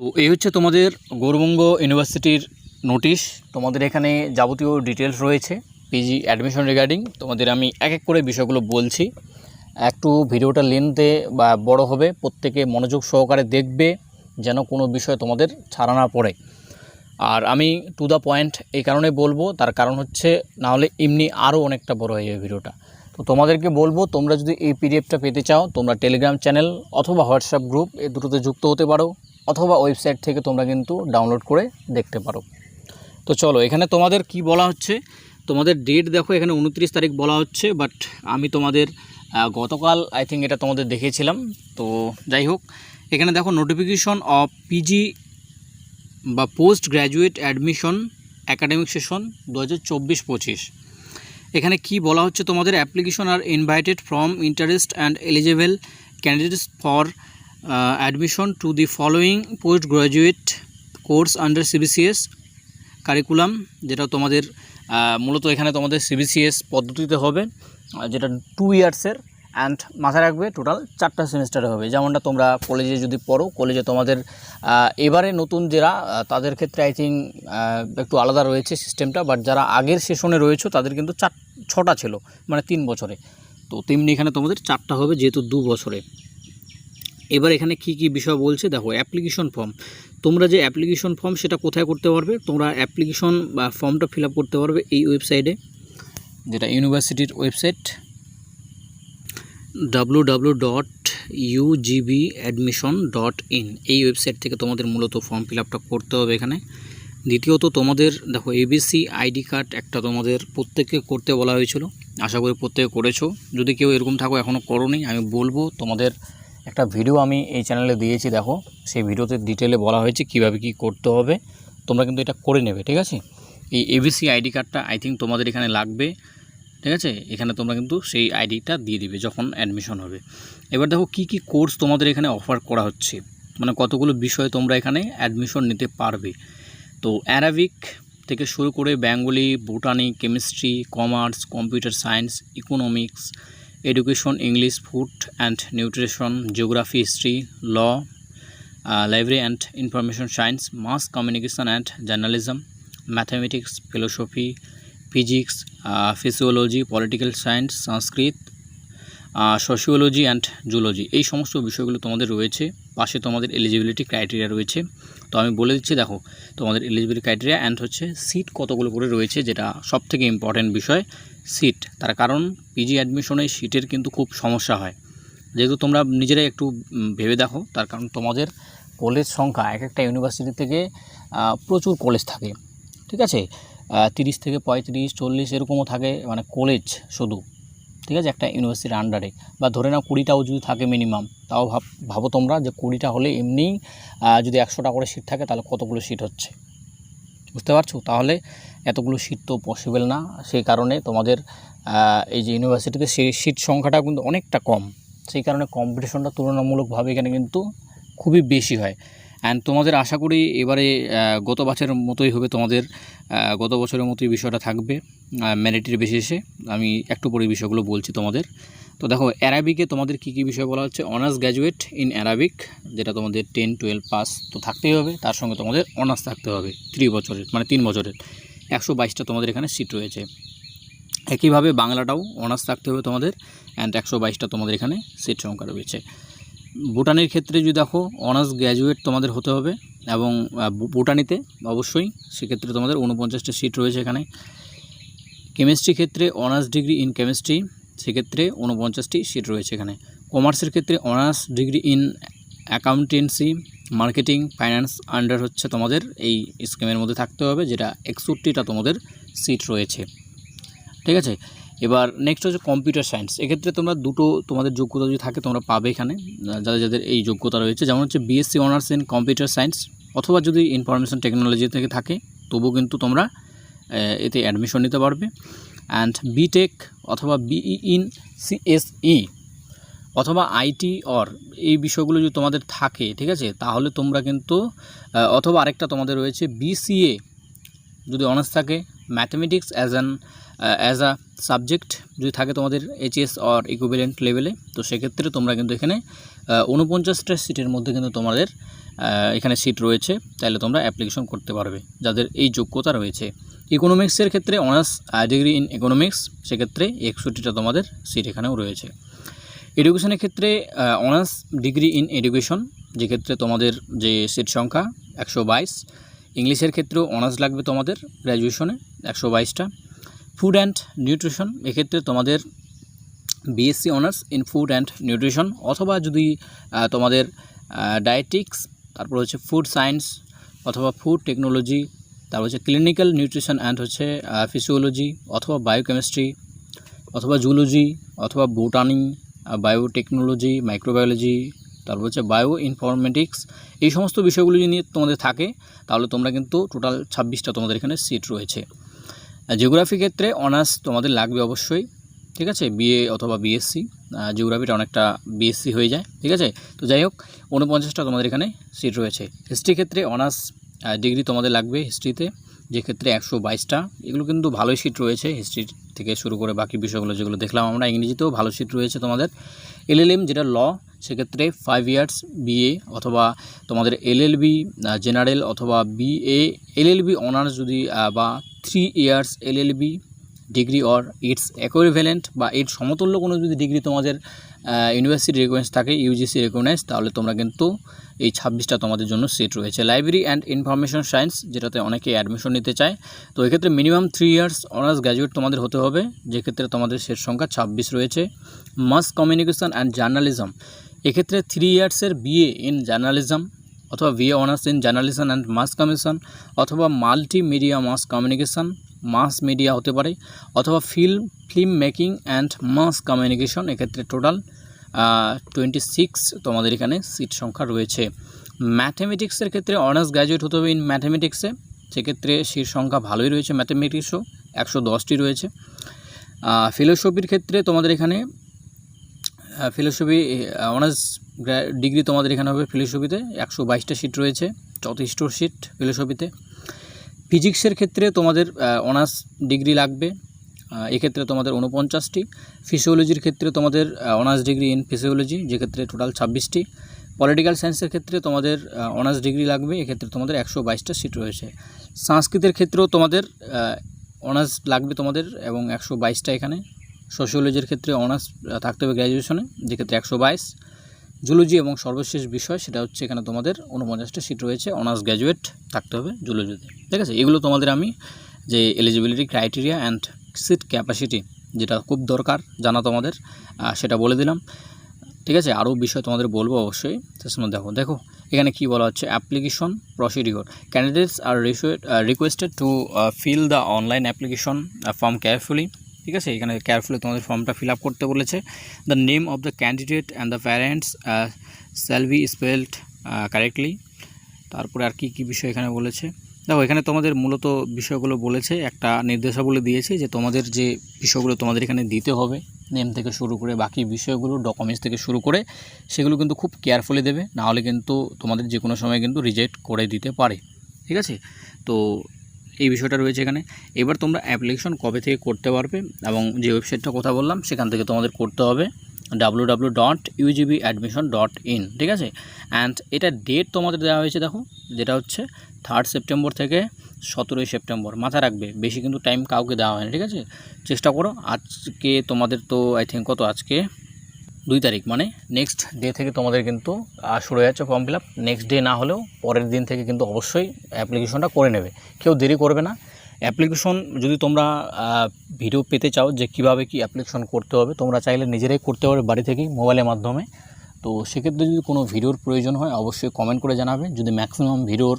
তো এই হচ্ছে তোমাদের গৌরবঙ্গ ইউনিভার্সিটির নোটিশ। তোমাদের এখানে যাবতীয় ডিটেলস রয়েছে পিজি অ্যাডমিশন রিগার্ডিং তোমাদের আমি এক এক করে বিষয়গুলো বলছি। একটু ভিডিওটা লেনতে বা বড় হবে, প্রত্যেকে মনোযোগ সহকারে দেখবে যেন কোনো বিষয় তোমাদের ছাড়া না পড়ে। আর আমি টু দ্য পয়েন্ট এই কারণে বলব, তার কারণ হচ্ছে না হলে এমনি আরও অনেকটা বড় হয়ে যাবে ভিডিওটা। তো তোমাদেরকে বলব, তোমরা যদি এই পিডিএফটা পেতে চাও, তোমরা টেলিগ্রাম চ্যানেল অথবা হোয়াটসঅ্যাপ গ্রুপ এ দুটোতে যুক্ত হতে পারো। অথবা ওয়েবসাইট থেকে তোমরা কিন্তু ডাউনলোড করে দেখতে পারো। তো চলো, এখানে তোমাদের কি বলা হচ্ছে? তোমাদের ডেট দেখো, এখানে উনত্রিশ তারিখ বলা হচ্ছে বাট আমি তোমাদের গতকাল আই থিঙ্ক এটা তোমাদের দেখিয়েছিলাম। তো যাই হোক, এখানে দেখো নোটিফিকেশন অফ পিজি বা post graduate admission academic session দু হাজার চব্বিশ পঁচিশ। এখানে কি বলা হচ্ছে? তোমাদের application are invited from interest and eligible candidates for to the following post graduate course under CBCS curriculum যেটা তোমাদের মূলত এখানে তোমাদের সিবিসিএস পদ্ধতিতে হবে যেটা টু ইয়ার্সের অ্যান্ড মাথায় রাখবে টোটাল চারটা সেমিস্টারে হবে। যেমনটা তোমরা কলেজে যদি পড়ো কলেজে তোমাদের এবারে নতুন যারা তাদের ক্ষেত্রে আই থিঙ্ক একটু আলাদা রয়েছে সিস্টেমটা বাট যারা আগের সেশনে রয়েছে, তাদের কিন্তু চার, ছটা ছিল মানে তিন বছরে। তো তেমনি এখানে তোমাদের চারটা হবে, যেহেতু দু বছরে। এবার এখানে কি কি বিষয় বলছে? দেখো অ্যাপ্লিকেশন ফর্ম তোমরা যে অ্যাপ্লিকেশন ফর্ম সেটা কোথায় করতে পারবে? তোমরা অ্যাপ্লিকেশন বা ফর্মটা ফিল করতে পারবে এই ওয়েবসাইটে যেটা ইউনিভার্সিটির website W W dot admission dot in এই ওয়েবসাইট থেকে তোমাদের মূলত ফর্ম ফিল করতে হবে এখানে। দ্বিতীয়ত, তোমাদের, দেখো এবিসি আইডি কার্ড একটা তোমাদের প্রত্যেককে করতে বলা হয়েছিল। আশা করি প্রত্যেকে করেছ। যদি কেউ এরকম থাকো এখনও করোনি, আমি বলব তোমাদের একটা ভিডিও আমি এই চ্যানেলে দিয়েছি, দেখো। সেই ভিডিওতে ডিটেলে বলা হয়েছে কীভাবে কি করতে হবে। তোমরা কিন্তু এটা করে নেবে, ঠিক আছে? এই এবিসি আইডি কার্ডটা আই থিঙ্ক তোমাদের এখানে লাগবে, ঠিক আছে? এখানে তোমরা কিন্তু সেই আইডিটা দিয়ে দিবে যখন অ্যাডমিশন হবে। এবার দেখো কি কি কোর্স তোমাদের এখানে অফার করা হচ্ছে। মানে কতগুলো বিষয়ে তোমরা এখানে অ্যাডমিশন নিতে পারবে। তো অ্যারাবিক থেকে শুরু করে Bengali botany chemistry commerce computer science economics education English food and nutrition geography history law library and information science mass communication and journalism mathematics philosophy physics physiology political science Sanskrit sociology and zoology এই সমস্ত বিষয়গুলো তোমাদের রয়েছে। পাশে তোমাদের eligibility criteria রয়েছে। তো আমি বলে দিচ্ছি, দেখো, তোমাদের এলিজিবিলিটি ক্রাইটেরিয়া অ্যান্ড হচ্ছে সিট কতগুলো করে রয়েছে, যেটা সব থেকে ইম্পর্ট্যান্ট বিষয় সিট তার কারণ পিজি অ্যাডমিশনে সিটের কিন্তু খুব সমস্যা হয়। যেহেতু তোমরা নিজেরাই একটু ভেবে দেখো, তার কারণ তোমাদের কলেজ সংখ্যা এক একটা ইউনিভার্সিটি থেকে প্রচুর কলেজ থাকে। ঠিক আছে? তিরিশ থেকে পঁয়ত্রিশ, চল্লিশ এরকমও থাকে মানে কলেজ শুধু। ঠিক আছে? একটা ইউনিভার্সিটির আন্ডারে বা ধরে নাও কুড়িটাও যদি থাকে মিনিমাম তাও ভাব, ভাবো তোমরা যে কুড়িটা হলে এমনিই যদি একশোটা করে সিট থাকে, তাহলে কতগুলো সিট হচ্ছে? বুঝতে পারছ? তাহলে এতগুলো সিট তো পসিবল না। সেই কারণে তোমাদের এই যে ইউনিভার্সিটিতে সেই সিট সংখ্যাটা কিন্তু অনেকটা কম। সেই কারণে কম্পিটিশনটা তুলনামূলকভাবে এখানে কিন্তু খুবই বেশি হয়। অ্যান্ড তোমাদের আশা করি এবারে গত বছরের মতোই হবে তোমাদের গত বছরের মতোই বিষয়টা থাকবে ম্যারিটের বেসিসে আমি একটু পরে বিষয়গুলো বলছি তোমাদের। তো দেখো অ্যারাবিকে তোমাদের কী কী বিষয় বলা হচ্ছে? অনার্স গ্র্যাজুয়েট ইন অ্যারাবিক যেটা তোমাদের টেন টুয়েলভ পাস তো থাকতেই হবে। তার সঙ্গে তোমাদের অনার্স থাকতে হবে থ্রি বছরের মানে তিন বছরের। একশো বাইশটা তোমাদের এখানে সিট রয়েছে। একইভাবে বাংলাটাও অনার্স থাকতে হবে তোমাদের অ্যান্ড একশো বাইশটা তোমাদের এখানে সিট সংখ্যা রয়েছে। ভুটানের ক্ষেত্রে যদি দেখো অনার্স গ্র্যাজুয়েট তোমাদের হতে হবে এবং ভুটানিতে অবশ্যই সেক্ষেত্রে তোমাদের উনপঞ্চাশটা সিট রয়েছে এখানে। কেমিস্ট্রি ক্ষেত্রে অনার্স ডিগ্রি ইন কেমিস্ট্রি সেক্ষেত্রে উনপঞ্চাশটি সিট রয়েছে এখানে। কমার্সের ক্ষেত্রে honours degree in accountancy marketing finance under হচ্ছে তোমাদের এই স্কিমের মধ্যে থাকতে হবে, যেটা একষট্টিটা তোমাদের সিট রয়েছে। ঠিক আছে? এবার নেক্সট হচ্ছে কম্পিউটার সায়েন্স এক্ষেত্রে তোমরা দুটো তোমাদের যোগ্যতা যদি থাকে, তোমরা পাবে এখানে, যাদের যাদের এই যোগ্যতা রয়েছে। যেমন হচ্ছে BSc honours in computer science অথবা যদি ইনফরমেশন টেকনোলজি থেকে থাকে, তবুও কিন্তু তোমরা এতে অ্যাডমিশন নিতে পারবে। অ্যান্ড বিটেক অথবা বিই ইন সিএসই অথবা আইটি অর এই বিষয়গুলো যদি তোমাদের থাকে, ঠিক আছে? তাহলে তোমরা কিন্তু অথবা আরেকটা তোমাদের রয়েছে বিসিএ যদি অনার্স থাকে mathematics as an as a subject যদি থাকে তোমাদের এইচএস অর ইকুইভ্যালেন্ট লেভেলে তো সেক্ষেত্রে তোমরা কিন্তু এখানে উনপঞ্চাশটা সিটের মধ্যে কিন্তু তোমাদের এখানে সিট রয়েছে তাহলে তোমরা অ্যাপ্লিকেশন করতে পারবে, যাদের এই যোগ্যতা রয়েছে। ইকোনমিক্সের ক্ষেত্রে অনার্স ডিগ্রি ইন ইকোনমিক্স সেক্ষেত্রে একষট্টিটা তোমাদের সিট এখানেও রয়েছে। এডুকেশনের ক্ষেত্রে অনার্স ডিগ্রি ইন এডুকেশন যেক্ষেত্রে তোমাদের যে সিট সংখ্যা, একশো বাইশ। ইংলিশের ক্ষেত্রেও অনার্স লাগবে তোমাদের গ্র্যাজুয়েশনে একশো বাইশটা। ফুড অ্যান্ড নিউট্রিশন এক্ষেত্রে তোমাদের BSc honours in food and nutrition অথবা যদি তোমাদের ডায়েটিক্স তারপর হচ্ছে ফুড সায়েন্স অথবা ফুড টেকনোলজি তারপর হচ্ছে ক্লিনিক্যাল নিউট্রিশন অ্যান্ড হচ্ছে ফিজিওলজি অথবা বায়োকেমিস্ট্রি অথবা জুলজি অথবা বোটানি বায়োটেকনোলজি মাইক্রোবায়োলজি তারপর হচ্ছে বায়ো ইনফরমেটিক্স এই সমস্ত বিষয়গুলি নিয়ে তোমাদের থাকে, তাহলে তোমরা কিন্তু টোটাল ছাব্বিশটা তোমাদের এখানে সিট রয়েছে। জিওগ্রাফি ক্ষেত্রে অনার্স তোমাদের লাগবে অবশ্যই, ঠিক আছে? বিএ অথবা বিএসসি জিওগ্রাফিটা অনেকটা বিএসসি হয়ে যায়, ঠিক আছে? তো যাই হোক উনপঞ্চাশটা তোমাদের এখানে সিট রয়েছে। হিস্ট্রি ক্ষেত্রে অনার্স ডিগ্রি তোমাদের লাগবে হিস্ট্রিতে যে ক্ষেত্রে একশো বাইশটা, এগুলো কিন্তু ভালোই সিট রয়েছে হিস্ট্রি থেকে শুরু করে বাকি বিষয়গুলো যেগুলো দেখলাম আমরা, ইংরেজিতেও ভালো সিট রয়েছে তোমাদের। এলএলএম যেটা ল সেক্ষেত্রে ফাইভ ইয়ার্স বিএ অথবা তোমাদের এলএলবি জেনারেল অথবা বিএ এলএলবি অনার্স যদি বা three years LLB degree or its equivalent বা এর সমতুল্য কোনো যদি ডিগ্রি তোমাদের ইউনিভার্সিটি রেকগনাইজ থাকে ইউজিসি রেকগনাইজ তাহলে তোমরা কিন্তু এই ছাব্বিশটা তোমাদের জন্য সিট রয়েছে। লাইব্রেরি অ্যান্ড ইনফরমেশন সায়েন্স যেটাতে অনেকে অ্যাডমিশন নিতে চায়। তো এক্ষেত্রে minimum three years honours graduate তোমাদের হতে হবে, যেক্ষেত্রে তোমাদের সেট সংখ্যা ছাব্বিশ রয়েছে। মাস কমিউনিকেশন অ্যান্ড জার্নালিজম এক্ষেত্রে থ্রি ইয়ার্সের বিএ ইন জার্নালিজম অথবা BA honours in journalism and mass communication, অথবা multimedia mass communication, mass media হতে পারে, অথবা film film making and mass communication, এক্ষেত্রে টোটাল টোয়েন্টি সিক্স তোমাদের এখানে সিট সংখ্যা রয়েছে। ম্যাথমেটিক্সের ক্ষেত্রে অনার্স গ্র্যাজুয়েট হতে হবে ইন ম্যাথমেটিক্সে, সেক্ষেত্রে সিট সংখ্যা ভালোই রয়েছে ম্যাথমেটিক্সও, একশো দশটি রয়েছে। ফিলোসফির ক্ষেত্রে তোমাদের এখানে ফিলোসফি অনার্স ডিগ্রি তোমাদের এখানে হবে ফিলোসফিতে, একশো বাইশটা সিট রয়েছে যথেষ্ট সিট ফিলোসফিতে। ফিজিক্সের ক্ষেত্রে তোমাদের অনার্স ডিগ্রি লাগবে এক্ষেত্রে তোমাদের উনপঞ্চাশটি ফিজিওলজির ক্ষেত্রে তোমাদের অনার্স ডিগ্রি ইন ফিজিওলজি, যেক্ষেত্রে টোটাল ছাব্বিশটি। পলিটিক্যাল সায়েন্সের ক্ষেত্রে তোমাদের অনার্স ডিগ্রি লাগবে, এক্ষেত্রে তোমাদের একশো বাইশটা সিট রয়েছে। সংস্কৃতের ক্ষেত্রেও তোমাদের অনার্স লাগবে তোমাদের, এবং একশো বাইশটা এখানে। সোশিওলজির ক্ষেত্রে অনার্স থাকতে হবে গ্র্যাজুয়েশনে, যেক্ষেত্রে একশো বাইশ। জুলজি এবং সর্বশেষ বিষয় সেটা হচ্ছে এখানে তোমাদের উনপঞ্চাশটা সিট রয়েছে অনার্স গ্র্যাজুয়েট থাকতে হবে জুলজিতে। ঠিক আছে? এগুলো তোমাদের আমি যে eligibility criteria and seat capacity যেটা খুব দরকার জানা তোমাদের সেটা বলে দিলাম। ঠিক আছে? আরও বিষয় তোমাদের বলব অবশ্যই। সময় দেখো দেখো, এখানে কি বলা হচ্ছে? Application procedure candidates are requested to fill the online application form carefully ঠিক আছে? এখানে কেয়ারফুলি তোমাদের ফর্মটা ফিল করতে বলেছে। The name of the candidate and the parents shall be spelled correctly তারপরে আর কি কি বিষয় এখানে বলেছে? দেখো, এখানে তোমাদের মূলত বিষয়গুলো বলেছে, একটা নির্দেশাবলী দিয়েছে যে তোমাদের যে বিষয়গুলো তোমাদের এখানে দিতে হবে নেম থেকে শুরু করে বাকি বিষয়গুলো ডকুমেন্টস থেকে শুরু করে, সেগুলো কিন্তু খুব কেয়ারফুলি দেবে। নাহলে কিন্তু তোমাদের যে কোনো সময় কিন্তু রিজেক্ট করে দিতে পারে। ঠিক আছে? তো এই বিষয়টা রয়েছে এখানে। এবার তোমরা অ্যাপ্লিকেশন কবে থেকে করতে পারবে এবং যে ওয়েবসাইটটা কথা বললাম, সেখান থেকে তোমাদের করতে হবে W W dot UGB admission dot in ঠিক আছে? অ্যান্ড এটা ডেট তোমাদের দেওয়া হয়েছে দেখো, যেটা হচ্ছে থার্ড সেপ্টেম্বর থেকে সতেরোই সেপ্টেম্বর মাথায় রাখবে। বেশি কিন্তু টাইম কাউকে দেওয়া হয় না ঠিক আছে? চেষ্টা করো, আজকে তোমাদের তো আই থিঙ্ক কত? আজকে দুই তারিখ মানে নেক্সট ডে থেকে তোমাদের কিন্তু শুরু হয়ে যাচ্ছে form fill up next day না হলেও পরের দিন থেকে কিন্তু অবশ্যই অ্যাপ্লিকেশনটা করে নেবে। কেউ দেরি করবে না। অ্যাপ্লিকেশন যদি তোমরা ভিডিও পেতে চাও যে কীভাবে কি অ্যাপ্লিকেশন করতে হবে, তোমরা চাইলে নিজেরাই করতে পারবে বাড়ি থেকেই মোবাইলের মাধ্যমে। তো সেক্ষেত্রে যদি কোনো ভিডিওর প্রয়োজন হয়, অবশ্যই কমেন্ট করে জানাবে। যদি ম্যাক্সিমাম ভিডিওর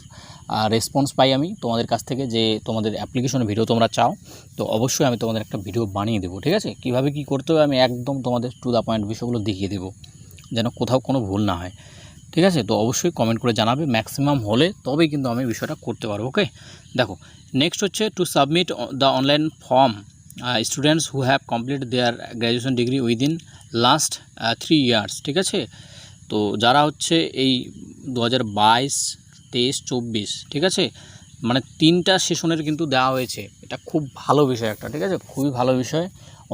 রেসপন্স পাই আমি তোমাদের কাছ থেকে যে তোমাদের অ্যাপ্লিকেশন ভিডিও তোমরা চাও, তো অবশ্যই আমি তোমাদের একটা ভিডিও বানিয়ে দেবো, ঠিক আছে? কীভাবে কী করতে হবে আমি একদম তোমাদের টু দ্য পয়েন্ট বিষয়গুলো দেখিয়ে দেবো, যেন কোথাও কোনো ভুল না হয়, ঠিক আছে? তো অবশ্যই কমেন্ট করে জানাবে ম্যাক্সিমাম হলে তবেই কিন্তু আমি বিষয়টা করতে পারব ওকে দেখো নেক্সট হচ্ছে to submit the online form students who have complete their graduation degree within last three years ঠিক আছে? তো যারা হচ্ছে এই দু হাজার বাইশ, তেইশ, চব্বিশ, ঠিক আছে? মানে তিনটা সেশনের কিন্তু দেওয়া হয়েছে। এটা খুব ভালো বিষয় একটা, ঠিক আছে? খুবই ভালো বিষয়।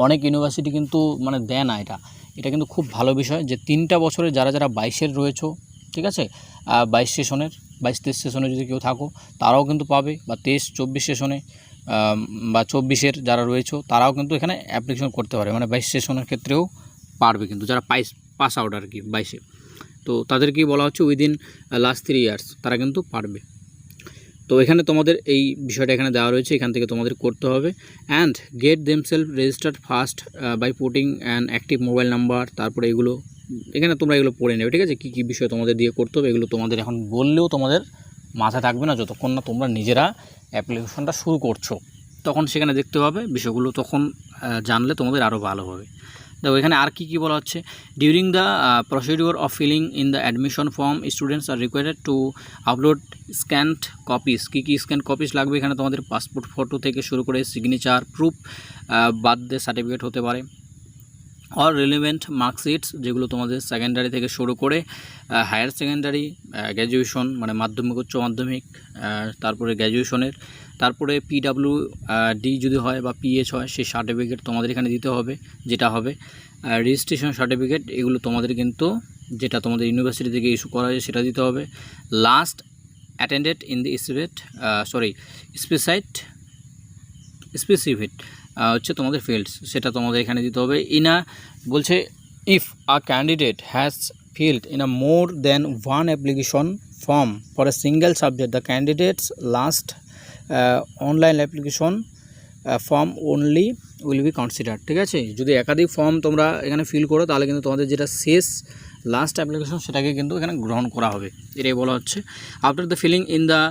অনেক ইউনিভার্সিটি কিন্তু মানে দেয় না এটা। এটা কিন্তু খুব ভালো বিষয় যে তিনটা বছরে যারা যারা বাইশের রয়েছো, ঠিক আছে? বাইশ সেশনের, বাইশ, তেইশ সেশনে যদি কেউ থাকো, তারাও কিন্তু পাবে। বা তেইশ, চব্বিশ সেশনে বা চব্বিশের যারা রয়েছে, তারাও কিন্তু এখানে অ্যাপ্লিকেশন করতে পারে। মানে বাইশ সেশনের ক্ষেত্রেও পারবে কিন্তু যারা পাইস, পাস আউট আর কি বাইশে। তো তাদেরকেই বলা হচ্ছে উইদিন লাস্ট থ্রি ইয়ার্স তারা কিন্তু পারবে। তো এখানে তোমাদের এই বিষয়টা এখানে দেওয়া রয়েছে, এখান থেকে তোমাদের করতে হবে। And get themselves registered first by putting an active mobile number তারপরে এগুলো, এখানে তোমরা এগুলো পড়ে নেবে, ঠিক আছে? কী কী বিষয় তোমাদের দিয়ে করতে হবে, এগুলো তোমাদের এখন বললেও তোমাদের মাথায় থাকবে না, যতক্ষণ না তোমরা নিজেরা অ্যাপ্লিকেশনটা শুরু করছ। তখন সেখানে দেখতে পাবে, বিষয়গুলো তখন জানলে তোমাদের আরও ভালো হবে। দেখো, এখানে আর কি কি বলা হচ্ছে? During the procedure of filling in the admission form students are required to upload scanned copies কী কী স্ক্যান কপিস লাগবে? এখানে তোমাদের পাসপোর্ট ফটো থেকে শুরু করে সিগনেচার প্রুফ বার্থডে সার্টিফিকেট হতে পারে। অর রিলেভেন্ট মার্কশিটস যেগুলো তোমাদের সেকেন্ডারি থেকে শুরু করে হায়ার সেকেন্ডারি গ্র্যাজুয়েশন মানে মাধ্যমিক, উচ্চ মাধ্যমিক তারপরে গ্র্যাজুয়েশনের তারপরে পিডাব্লিউ ডি যদি হয় বা পিএইচ হয়, সেই সার্টিফিকেট তোমাদের এখানে দিতে হবে, যেটা হবে। রেজিস্ট্রেশন সার্টিফিকেট এগুলো তোমাদের কিন্তু যেটা তোমাদের ইউনিভার্সিটি থেকে ইস্যু করা হয় সেটা দিতে হবে। লাস্ট অ্যাটেন্ডেড ইন দি স্পেট সরি স্পেসাইট স্পেসিফিক হচ্ছে তোমাদের ফিল্ডস সেটা তোমাদের এখানে দিতে হবে। ইনা বলছে if a candidate has filled in a more than one application form for a single subject the candidates last online application form only will be consider ঠিক আছে? যদি একাধিক ফর্ম তোমরা এখানে ফিল করো, তাহলে কিন্তু তোমাদের যেটা শেষ লাস্ট অ্যাপ্লিকেশন সেটাকে কিন্তু এখানে গ্রহণ করা হবে। এটাই বলা হচ্ছে। After the filling in the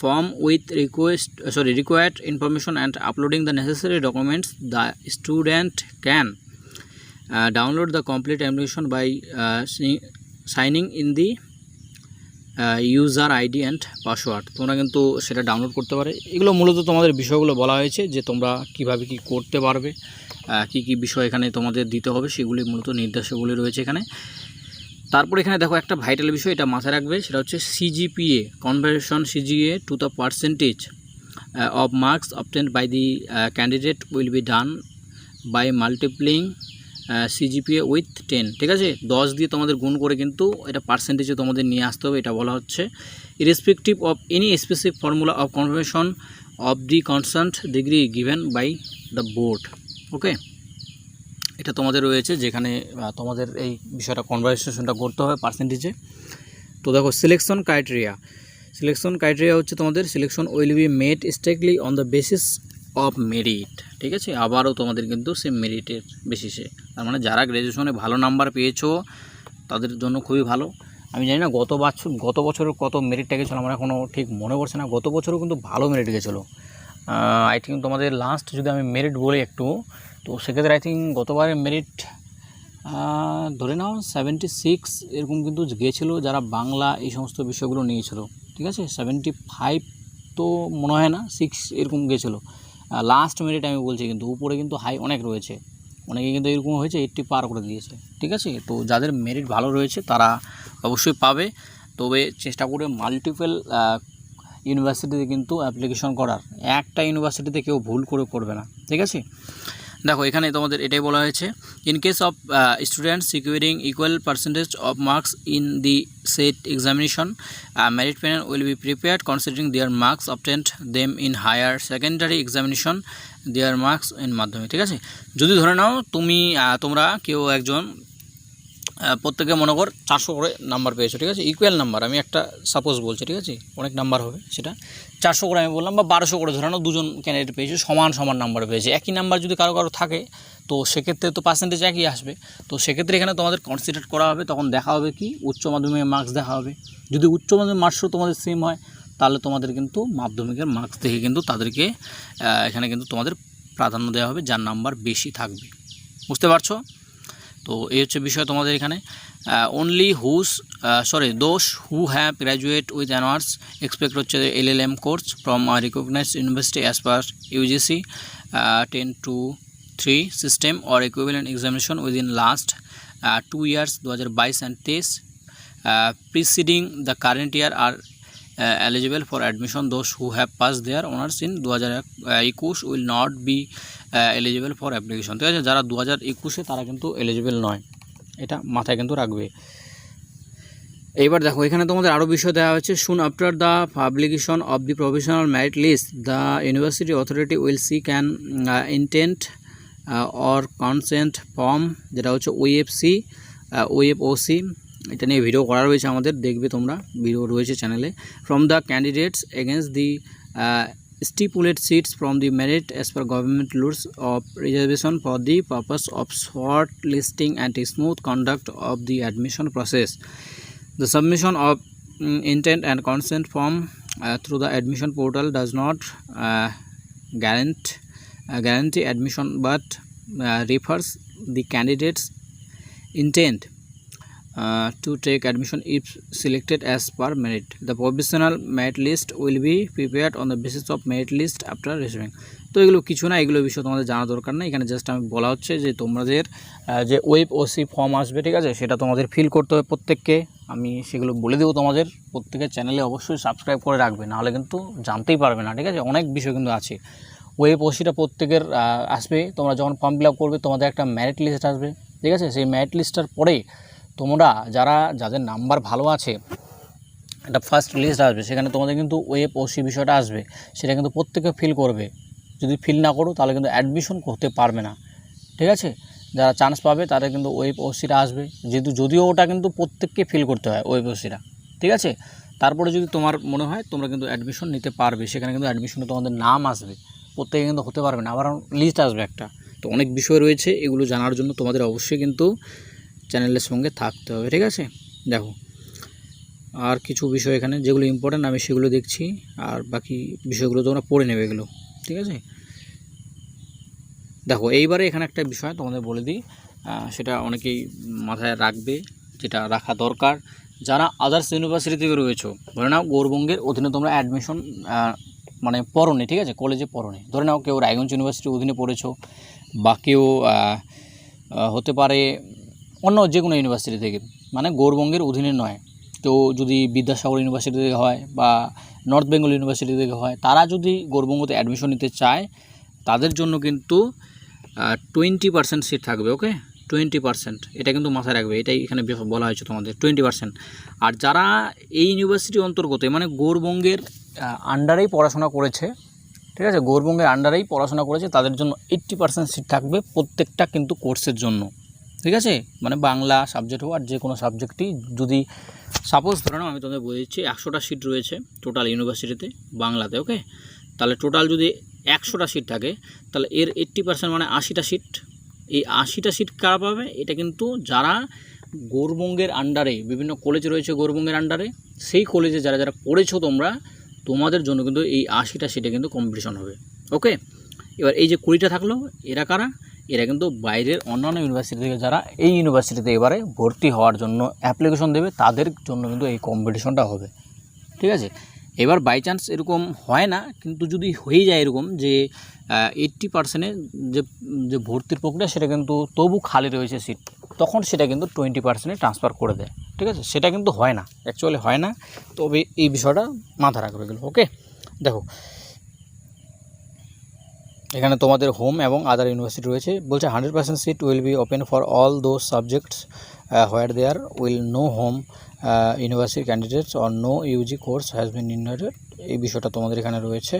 form with request sorry required information and uploading the necessary documents the student can download the complete application by signing in the user ID and password তোমরা কিন্তু সেটা download করতে পারে। এগুলো মূলত তোমাদের বিষয়গুলো বলা হয়েছে যে তোমরা কীভাবে কি করতে পারবে কি কি বিষয় এখানে তোমাদের দিতে হবে, সেগুলি মূলত নির্দেশাবলী রয়েছে এখানে। তারপর এখানে দেখো একটা ভাইটাল বিষয়, এটা মাথায় রাখবে, সেটা হচ্ছে CGPA conversion CGA to the percentage of marks obtained by the candidate will be done by multiplying CGPA with ten ঠিক আছে? দশ দিয়ে তোমাদের গুণ করে কিন্তু এটা পার্সেন্টেজে তোমাদের নিয়ে আসতে হবে, এটা বলা হচ্ছে। Irrespective of any specific formula of confirmation of the concerned degree given by the board okay এটা তোমাদের রয়েছে, যেখানে তোমাদের এই বিষয়টা কনভারসেশনটা করতে হবে পার্সেন্টেজে তো দেখো সিলেকশন ক্রাইটেরিয়া সিলেকশন ক্রাইটেরিয়া হচ্ছে তোমাদের selection will be made strictly on the basis of merit ঠিক আছে? আবারও তোমাদের কিন্তু সে মেরিটের বেসিসে তার মানে যারা গ্র্যাজুয়েশনে ভালো নাম্বার পেয়েছ, তাদের জন্য খুবই ভালো। আমি জানি না গত বছর গত বছরের কত মেরিটটা গেছিল, আমার এখনও ঠিক মনে পড়ছে না। গত বছরও কিন্তু ভালো মেরিট গেছিল। আই থিঙ্ক তোমাদের লাস্ট যদি আমি মেরিট বলি একটু, তো সেক্ষেত্রে আই থিঙ্ক গতবারের মেরিট ধরে নাও সেভেন্টি সিক্স এরকম কিন্তু গেছিল, যারা বাংলা এই সমস্ত বিষয়গুলো নিয়েছিল। ঠিক আছে? সেভেন্টি ফাইভ তো মনে হয় না সিক্স এরকম গেছিল। লাস্ট মিনিট আমি বলছি কিন্তু উপরে কিন্তু হাই অনেক রয়েছে। অনেকে কিন্তু এরকম হয়েছে এইটটি পার করে দিয়েছে, ঠিক আছে? তো যাদের মেরিট ভালো রয়েছে তারা অবশ্যই পাবে। তবে চেষ্টা করে মাল্টিপল ইউনিভার্সিটিতে কিন্তু অ্যাপ্লিকেশন করার। একটা ইউনিভার্সিটিতে কেউ ভুল করে করবে না, ঠিক আছে? দেখো, এখানে তোমাদের এটাই বলা হয়েছে in case of student securing equal percentage of marks in the said examination merit panel will be prepared considering their marks obtained them in higher secondary examination their marks in মাধ্যমে ঠিক আছে? যদি ধরে নাও, তুমি তোমরা কেউ একজন প্রত্যেকে মনে কর চারশো করে নাম্বার পেয়েছ, ঠিক আছে? ইকুয়াল নাম্বার আমি একটা সাপোজ বলছি, ঠিক আছে? অনেক নাম্বার হবে সেটা। চারশো করে আমি বললাম বা বারোশো করে ধরানো দুজন ক্যান্ডিডেট পেয়েছে, সমান সমান নাম্বার পেয়েছে। একই নাম্বার যদি কারও কারও থাকে, তো সেক্ষেত্রে তো পার্সেন্টেজ একই আসবে। তো সেক্ষেত্রে এখানে তোমাদের কনসিডার করা হবে, তখন দেখা হবে কি? উচ্চ মাধ্যমিকের মার্কস দেখা হবে। যদি উচ্চ মাধ্যমিক মার্কসও তোমাদের সেম হয়, তাহলে তোমাদের কিন্তু মাধ্যমিকের মার্কস দেখে কিন্তু তাদেরকে এখানে কিন্তু তোমাদের প্রাধান্য দেওয়া হবে, যার নাম্বার বেশি থাকবে। বুঝতে পারছ? তো এই হচ্ছে বিষয় তোমাদের এখানে। Only whose sorry those who have graduate with honours except হচ্ছে L L M course from recognise university as per UGC ten two three system or equivalent examination within last two years দু হাজার বাইশ and তেইশ। Preceding the current year R for admission those who have pass their honours in দু হাজার একুশ will not be eligible for application ঠিক আছে? যারা দু হাজার একুশে তারা কিন্তু এলিজিবল নয়। এটা মাথায় কিন্তু রাখবে। এইবার দেখো, এখানে তোমাদের আরও বিষয় দেওয়া হচ্ছে শুন after the publication of the professional merit list the university authority will see can intent or consent form যেটা হচ্ছে ওইএফসি ওএফওসি এটা নিয়ে ভিডিও করা রয়েছে আমাদের, দেখবে তোমরা ভিডিও রয়েছে চ্যানেলে from the candidates against the stipulate seats from the merit as per government rules of reservation for the purpose of short listing and smooth conduct of the admission process the submission of intent and consent form through the admission portal does not guarantee guarantee admission but refers the candidates intent to take admission if selected as per merit. The provisional merit list will be prepared on the basis of merit list after receiving. তো এগুলো কিছু না, এগুলো বিষয়ে তোমাদের জানা দরকার না এখানে জাস্ট আমি বলা হচ্ছে যে তোমাদের যে ওয়েব ওসি ফর্ম আসবে, ঠিক আছে? সেটা তোমাদের ফিল করতে হবে প্রত্যেককে। আমি সেগুলো বলে দেবো তোমাদের। প্রত্যেকের চ্যানেলে অবশ্যই সাবস্ক্রাইব করে রাখবে। নাহলে কিন্তু জানতেই পারবে না, ঠিক আছে? অনেক বিষয় কিন্তু আছে। ওয়েব ওসিটা প্রত্যেকের আসবে। তোমরা যখন ফর্ম ফিল করবে, তোমাদের একটা ম্যারিট লিস্ট আসবে, ঠিক আছে? সেই ম্যারিট লিস্টটার পরে তোমরা যারা, যাদের নাম্বার ভালো আছে, একটা ফার্স্ট লিস্ট আসবে, সেখানে তোমাদের কিন্তু ওয়েব ওসি বিষয়টা আসবে, সেটা কিন্তু প্রত্যেকে ফিল করবে। যদি ফিল না করো, তাহলে কিন্তু অ্যাডমিশন করতে পারবে না। ঠিক আছে? যারা চান্স পাবে তারা কিন্তু ওয়েব ওসিটা আসবে। যেহেতু, যদিও ওটা কিন্তু প্রত্যেককে ফিল করতে হয় ওয়েব ওসিটা ঠিক আছে? তারপরে যদি তোমার মনে হয়, তোমরা কিন্তু অ্যাডমিশন নিতে পারবে, সেখানে কিন্তু অ্যাডমিশনে তোমাদের নাম আসবে। প্রত্যেকে কিন্তু হতে পারবে না, আবার লিস্ট আসবে একটা। তো অনেক বিষয় রয়েছে, এগুলো জানার জন্য তোমাদের অবশ্যই কিন্তু চ্যানেলের সঙ্গে থাকতে হবে, ঠিক আছে? দেখো, আর কিছু বিষয় এখানে যেগুলো ইম্পর্ট্যান্ট আমি সেগুলো দেখছি, আর বাকি বিষয়গুলো তোমরা পড়ে নেবে এগুলো, ঠিক আছে? দেখো, এইবারে এখানে একটা বিষয় তোমাদের বলে দিই সেটা অনেকেই মাথায় রাখবে, যেটা রাখা দরকার। যারা আদার্স ইউনিভার্সিটি থেকে রয়েছো, ধরে নাও গৌরবঙ্গের অধীনে তোমরা অ্যাডমিশন মানে পড়োনি, ঠিক আছে? কলেজে পড়োনি। ধরে নাও কেউ রায়গঞ্জ ইউনিভার্সিটির অধীনে পড়েছো, বা কেউ হতে পারে অন্য যে কোনো ইউনিভার্সিটি থেকে। মানে গৌরবঙ্গের অধীনে নয়। কেউ যদি বিদ্যাসাগর ইউনিভার্সিটি থেকে হয় বা নর্থ বেঙ্গল ইউনিভার্সিটি থেকে হয়, তারা যদি গৌরবঙ্গতে অ্যাডমিশন নিতে চায়, তাদের জন্য কিন্তু টোয়েন্টি পার্সেন্ট সিট থাকবে ওকে টোয়েন্টি পার্সেন্ট এটা কিন্তু মাথায় রাখবে। এটাই এখানে বলা হয়েছে তোমাদের টোয়েন্টি পার্সেন্ট আর যারা এই ইউনিভার্সিটি অন্তর্গত মানে গৌরবঙ্গের আন্ডারেই পড়াশোনা করেছে, ঠিক আছে? গৌরবঙ্গের আন্ডারেই পড়াশোনা করেছে, তাদের জন্য এইট্টি পার্সেন্ট সিট থাকবে প্রত্যেকটা কিন্তু কোর্সের জন্য। ঠিক আছে? মানে বাংলা সাবজেক্ট হোক আর যে কোনো সাবজেক্টই যদি সাপোজ ধরে নাও আমি তোমাদের বলে দিচ্ছি একশোটা সিট রয়েছে টোটাল ইউনিভার্সিটিতে বাংলাতে ওকে তাহলে টোটাল যদি একশোটা সিট থাকে, তাহলে এর এইট্টি পার্সেন্ট মানে আশিটা সিট এই আশিটা সিট কারা পাবে? এটা কিন্তু যারা গৌরবঙ্গের আন্ডারে বিভিন্ন কলেজ রয়েছে গৌরবঙ্গের আন্ডারে সেই কলেজে যারা যারা পড়েছো তোমরা, তোমাদের জন্য কিন্তু এই আশিটা সিটে কিন্তু কম্পিটিশন হবে ওকে এবার এই যে কুড়িটা থাকল, এরা কারা? এরা কিন্তু বাইরের অন্যান্য ইউনিভার্সিটি থেকে যারা এই ইউনিভার্সিটিতে এবারে ভর্তি হওয়ার জন্য অ্যাপ্লিকেশন দেবে, তাদের জন্য কিন্তু এই কম্পিটিশনটা হবে। ঠিক আছে? এবার বাই চান্স এরকম হয় না, কিন্তু যদি হয়ে যায় এরকম যে এইট্টি পার্সেন্টে যে যে ভর্তির প্রক্রিয়া, সেটা কিন্তু তবু খালি রয়েছে সিট তখন সেটা কিন্তু টোয়েন্টি পার্সেন্টে ট্রান্সফার করে দেয়। ঠিক আছে? সেটা কিন্তু হয় না অ্যাকচুয়ালি হয় না, তবে এই বিষয়টা মাথা রাখবে এগুলো ওকে দেখো এখানে তোমাদের হোম এবং আদার ইউনিভার্সিটি রয়েছে। বলছে hundred percent seat will be open for all those subjects where there will no home university candidates or no UG course has been invited এই বিষয়টা তোমাদের এখানে রয়েছে।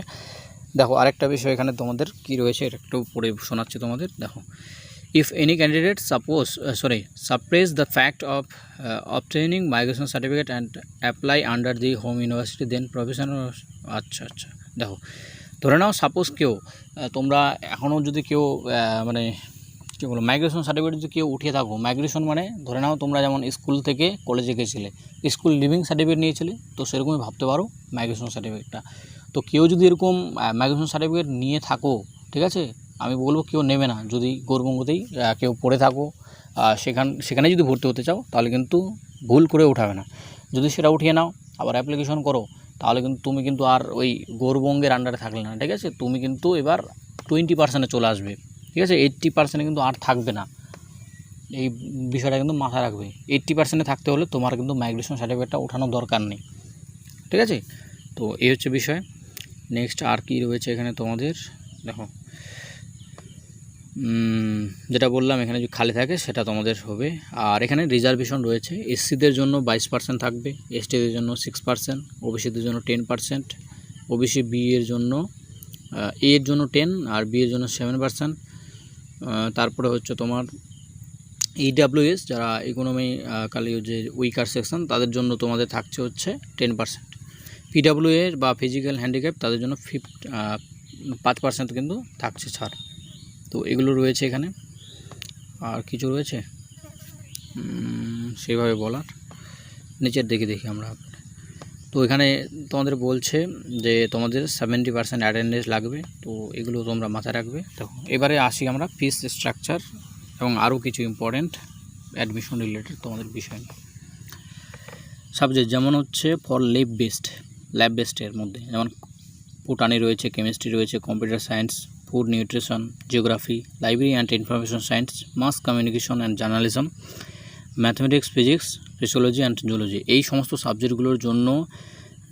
দেখো আরেকটা বিষয় এখানে তোমাদের কি রয়েছে এটা একটু পড়ে শোনাচ্ছি তোমাদের। দেখো candidate suppose uh, sorry suppress the fact of uh, obtaining migration certificate and apply under the home university then professional আচ্ছা আচ্ছা দেখো ধরে নাও সাপোজ কেউ তোমরা এখনও যদি কেউ মানে কী বলো মাইগ্রেশন সার্টিফিকেট যদি কেউ উঠিয়ে থাকো মাইগ্রেশন মানে ধরে নাও তোমরা যেমন স্কুল থেকে কলেজে গেছিলে স্কুল লিভিং সার্টিফিকেট নিয়েছিলে, তো সেরকমই ভাবতে পারো মাইগ্রেশন সার্টিফিকেটটা তো কেউ যদি এরকম মাইগ্রেশন সার্টিফিকেট নিয়ে থাকো, ঠিক আছে? আমি বলব কেউ নেবে না, যদি গৌরবঙ্গতেই কেউ পড়ে থাকো সেখান সেখানে যদি ভর্তি হতে চাও, তাহলে কিন্তু ভুল করে উঠাবে না। যদি সেটা উঠিয়ে নাও, আবার অ্যাপ্লিকেশন করো তাহলে কিন্তু তুমি কিন্তু আর ওই গৌরবঙ্গের আন্ডারে থাকলে না, ঠিক আছে? তুমি কিন্তু এবার টোয়েন্টি পার্সেন্টে চলে আসবে, ঠিক আছে? এইট্টি পার্সেন্টে কিন্তু আর থাকবে না। এই বিষয়টা কিন্তু মাথায় রাখবে। এইট্টি পার্সেন্টে থাকতে হলে তোমার কিন্তু মাইগ্রেশন সার্টিফিকেটটা ওঠানোর দরকার নেই, ঠিক আছে? তো এই হচ্ছে বিষয়। নেক্সট আর কি রয়েছে এখানে তোমাদের? দেখো। যেটা বললাম, এখানে যদি খালি থাকে, সেটা তোমাদের হবে। আর এখানে রিজার্ভেশন রয়েছে। এসসিদের জন্য বাইশ পার্সেন্ট থাকবে এসটিদের জন্য সিক্স পার্সেন্ট ওবিসিদের জন্য টেন পার্সেন্ট ওবিসি বি এর জন্য এ এর জন্য টেন আর বি এর জন্য সেভেন পার্সেন্ট তারপরে হচ্ছে তোমার ইডাব্লিউএস যারা ইকোনমি কালি যে উইকার সেকশন তাদের জন্য তোমাদের থাকছে হচ্ছে টেন পার্সেন্ট পিডাব্লিউএ বা ফিজিক্যাল হ্যান্ডিক্যাপ তাদের জন্য ফিফ পাঁচ পার্সেন্ট কিন্তু থাকছে ছাড়। তো এগুলো রয়েছে এখানে। আর কিছু রয়েছে? সেভাবে বলার। নিচের দিকে দেখি আমরা। তো এখানে তোমাদের বলছে যে তোমাদের সেভেন্টি পার্সেন্ট অ্যাটেন্ডেন্স লাগবে। তো এগুলো তোমরা মাথায় রাখবে। দেখো, এবারে আসি আমরা ফিস স্ট্রাকচার এবং আরও কিছু ইম্পর্ট্যান্ট অ্যাডমিশন রিলেটেড তোমাদের বিষয় সাবজেক্ট যেমন হচ্ছে ফর ল্যাব বেসড ল্যাব বেসডের মধ্যে। যেমন পুটানি রয়েছে কেমিস্ট্রি রয়েছে computer science food nutrition geography library and information science mass communication and journalism mathematics physics physiology and zoology এই সমস্ত সাবজেক্টগুলোর জন্য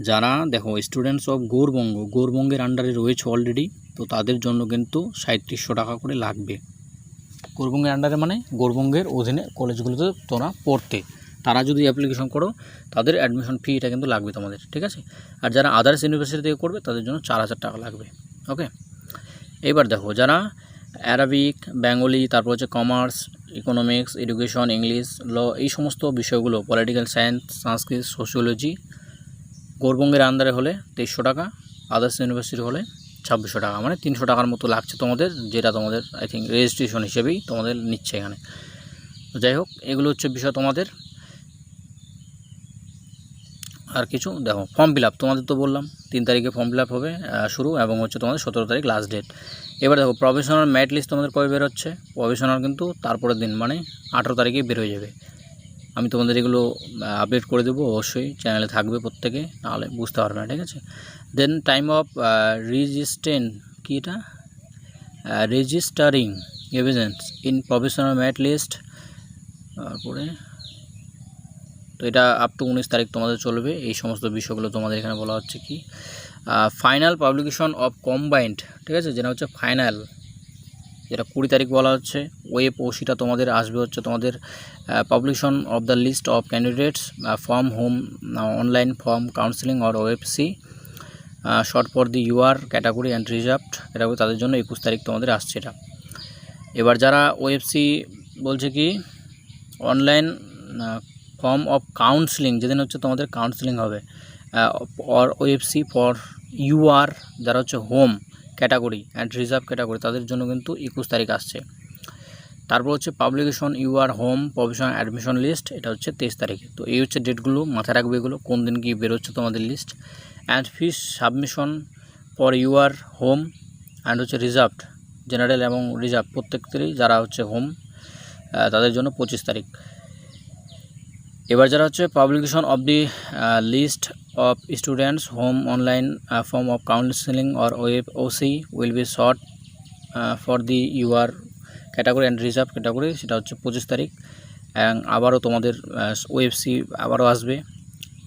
যারা দেখো স্টুডেন্টস অফ গৌরবঙ্গ গৌরবঙ্গের আন্ডারে রয়েছে অলরেডি তো তাদের জন্য কিন্তু সাঁত্রিশশো টাকা করে লাগবে। গৌরবঙ্গের আন্ডারে মানে গৌরবঙ্গের অধীনে কলেজগুলোতে তোমরা পড়তে। তারা যদি অ্যাপ্লিকেশন করো, তাদের অ্যাডমিশন ফি এটা কিন্তু লাগবে তোমাদের, ঠিক আছে? আর যারা আদার্স ইউনিভার্সিটি থেকে করবে, তাদের জন্য চার হাজার টাকা লাগবে ওকে এবার দেখো যারা অ্যারাবিক বেঙ্গলি তারপর হচ্ছে commerce economics education English law এই সমস্ত বিষয়গুলো পলিটিক্যাল সায়েন্স সংস্কৃত সোশিওলজি গৌরবঙ্গের আন্ডারে হলে তেইশশো টাকা আদার্স ইউনিভার্সিটি হলে ছাব্বিশশো টাকা মানে তিনশো টাকার মতো লাগছে তোমাদের, যেটা তোমাদের আই থিঙ্ক রেজিস্ট্রেশন হিসেবেই তোমাদের নিচ্ছে এখানে। যাই হোক, এগুলো হচ্ছে বিষয় তোমাদের। আর কিছু? দেখো ফর্ম ফিল আপ তোমাদের তো বললাম, তিন তারিখে ফর্ম ফিল আপ হবে শুরু এবং হচ্ছে তোমাদের সতেরো তারিখ লাস্ট ডেট এবার দেখো প্রফেশনাল ম্যাট লিস্ট তোমাদের কবে বেরোচ্ছে প্রফেশনাল কিন্তু তারপরের দিন মানে আঠেরো তারিখে বের হয়ে যাবে। আমি তোমাদের এগুলো আপডেট করে দেবো, অবশ্যই চ্যানেলে থাকবে প্রত্যেকে নাহলে বুঝতে পারবে না, ঠিক আছে? দেন টাইম অফ রেজিস্টেন কী এটা? Registering evidence in professional merit list তারপরে তো এটা আপ টু উনিশ তারিখ তোমাদের চলবে। এই সমস্ত বিষয়গুলো তোমাদের এখানে বলা হচ্ছে কি। ফাইনাল পাবলিকেশন অফ কম্বাইন্ড ঠিক আছে? যেটা হচ্ছে ফাইনাল যেটা কুড়ি তারিখ বলা হচ্ছে। ওয়েব ওসিটা তোমাদের আসবে হচ্ছে তোমাদের publication of the list of candidates form home online form counselling or website short for the UR category and reserved category তাদের জন্য একুশ তারিখ তোমাদের আসছে এটা। এবার যারা ওএফসি বলছে কি অনলাইন ফর্ম অফ কাউন্সিলিং যেদিন হচ্ছে তোমাদের কাউন্সিলিং হবে অর ওএফসি ফর ইউআর যারা হচ্ছে home category and reserve category তাদের জন্য কিন্তু একুশ তারিখ আসছে। তারপর হচ্ছে publication UR home profession admission list এটা হচ্ছে তেইশ তারিখে। তো এই হচ্ছে ডেটগুলো, মাথায় রাখবে এগুলো, কোন দিন কি বেরোচ্ছে তোমাদের list and fees submission for UR home and হচ্ছে রিজার্ভড জেনারেল এবং রিজার্ভ প্রত্যেকেরই যারা হচ্ছে হোম তাদের জন্য পঁচিশ তারিখ। এবার যারা হচ্ছে publication of the list of students home online form of counselling or web OC will be short for the UR category and reserve category সেটা হচ্ছে পঁচিশ তারিখ। আবারও তোমাদের ওয়েবসি আবারও আসবে।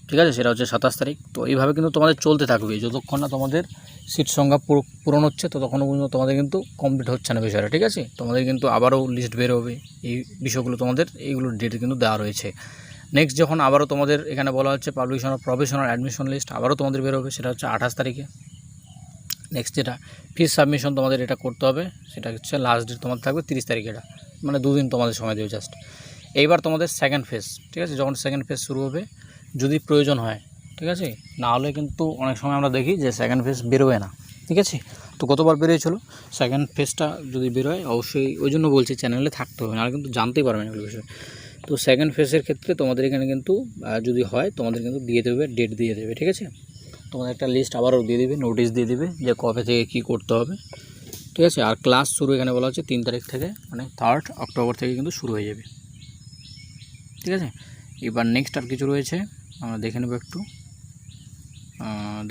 ঠিক আছে? সেটা হচ্ছে সাতাশ তারিখ। তো এইভাবে কিন্তু তোমাদের চলতে থাকবে। যতক্ষণ না তোমাদের সিট সংখ্যা পুরো- পূরণ হচ্ছে, ততক্ষণ পর্যন্ত তোমাদের কিন্তু কমপ্লিট হচ্ছে না বিষয়টা। ঠিক আছে? তোমাদের কিন্তু আবারও লিস্ট বেরোবে এই বিষয়গুলো তোমাদের, এইগুলোর ডেট কিন্তু দেওয়া রয়েছে। নেক্সট যখন আবারও তোমাদের এখানে বলা হচ্ছে publication of professional admission list আবারও তোমাদের বের হবে, সেটা হচ্ছে আঠাশ তারিখে। নেক্সট যেটা ফিস সাবমিশন তোমাদের এটা করতে হবে, সেটা হচ্ছে লাস্ট ডেট তোমাদের থাকবে তিরিশ তারিখে এটা। মানে দুদিন তোমাদের সময় দেবে জাস্ট এইবার তোমাদের সেকেন্ড ফেজ ঠিক আছে? যখন সেকেন্ড ফেজ শুরু হবে, যদি প্রয়োজন হয়, ঠিক আছে? না হলে কিন্তু অনেক সময় আমরা দেখি যে সেকেন্ড ফেজ বেরোয় না, ঠিক আছে? তো কতবার বেরিয়েছিল সেকেন্ড ফেজটা যদি বেরোয়, অবশ্যই ওই জন্য বলছি চ্যানেলে থাকতে হবে, নাহলে কিন্তু জানতেই পারবে না এগুলো বিষয়ে। তো সেকেন্ড ফেজের ক্ষেত্রে তোমাদের এখানে কিন্তু যদি হয়, তোমাদের কিন্তু দিয়ে দেবে ডেট দিয়ে দেবে, ঠিক আছে? তোমাদের একটা লিস্ট আবারও দিয়ে দেবে নোটিশ দিয়ে দেবে যে কবে থেকে কী করতে হবে, ঠিক আছে? আর ক্লাস শুরু এখানে বলা হচ্ছে তিন তারিখ থেকে মানে থার্ড অক্টোবর থেকে কিন্তু শুরু হয়ে যাবে, ঠিক আছে? এবার নেক্সট আর কিছু রয়েছে, আমরা দেখে নেব একটু।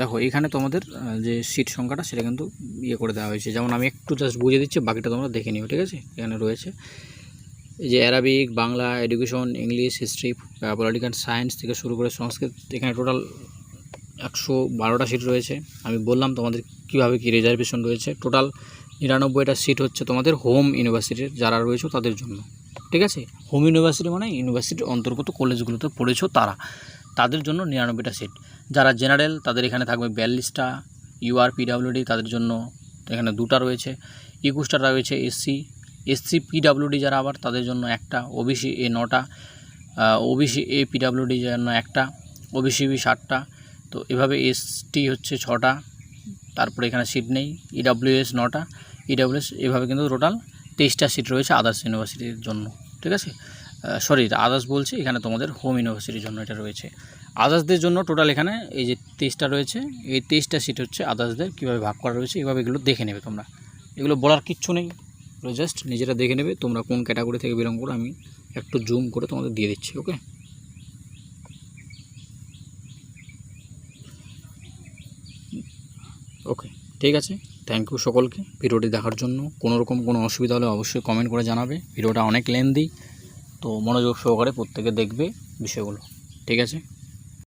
দেখো, এখানে তোমাদের যে সিট সংখ্যাটা, সেটা কিন্তু ইয়ে করে দেওয়া হয়েছে। যেমন আমি একটু জাস্ট বুঝে দিচ্ছি, বাকিটা তোমরা দেখে নিও, ঠিক আছে? এখানে রয়েছে। এই যে Arabic Bangla education English history political science থেকে শুরু করে সংস্কৃত, এখানে টোটাল একশো বারোটা সিট রয়েছে। আমি বললাম তোমাদের কীভাবে কী রিজার্ভেশন রয়েছে। টোটাল নিরানব্বইটা সিট হচ্ছে তোমাদের হোম ইউনিভার্সিটির যারা রয়েছে তাদের জন্য। ঠিক আছে? হোম ইউনিভার্সিটি মানে ইউনিভার্সিটির অন্তর্গত কলেজগুলোতে পড়েছো তারা। তাদের জন্য নিরানব্বইটা সিট যারা জেনারেল তাদের এখানে থাকবে বিয়াল্লিশটা। ইউআর পিডাব্লিউডি তাদের জন্য এখানে দুটা রয়েছে। একুশটা রয়েছে এসসি এসসি পিডাব্লিউডি যারা আবার তাদের জন্য একটা, ওবিসি এ নটা ওবিসি এ পিডাব্লিউডি জন্য একটা, ওবিসি বি ষাটটা তো এভাবে এসটি হচ্ছে ছটা, তারপরে এখানে সিট নেই, ইডাব্লিউএস নটা, ইডাব্লিউএস এভাবে কিন্তু টোটাল তেইশটা সিট রয়েছে আদার্স ইউনিভার্সিটির জন্য, ঠিক আছে? সরি আদার্স বলছি, এখানে তোমাদের হোম ইউনিভার্সিটির জন্য এটা রয়েছে। আদার্সদের জন্য টোটাল এখানে এই যে তেইশটা রয়েছে, এই তেইশটা সিট হচ্ছে আদার্সদের, কীভাবে ভাগ করা রয়েছে, এভাবে এগুলো দেখে নেবে তোমরা। এগুলো বলার কিচ্ছু নেই। জাস্ট নিজেরা দেখে নেবে তোমরা কোন ক্যাটাগরি থেকে বিলং করো, আমি একটু জুম করে তোমাদের দিয়ে দিচ্ছি ওকে ওকে ঠিক আছে? থ্যাংক ইউ সকলকে। ভিডিওটি দেখার জন্য কোনো রকম কোনো অসুবিধা হলে অবশ্যই কমেন্ট করে জানাবে। ভিডিওটা অনেক লেন্দি তো মনোযোগ সহকারে প্রত্যেকে দেখবে বিষয়গুলো, ঠিক আছে?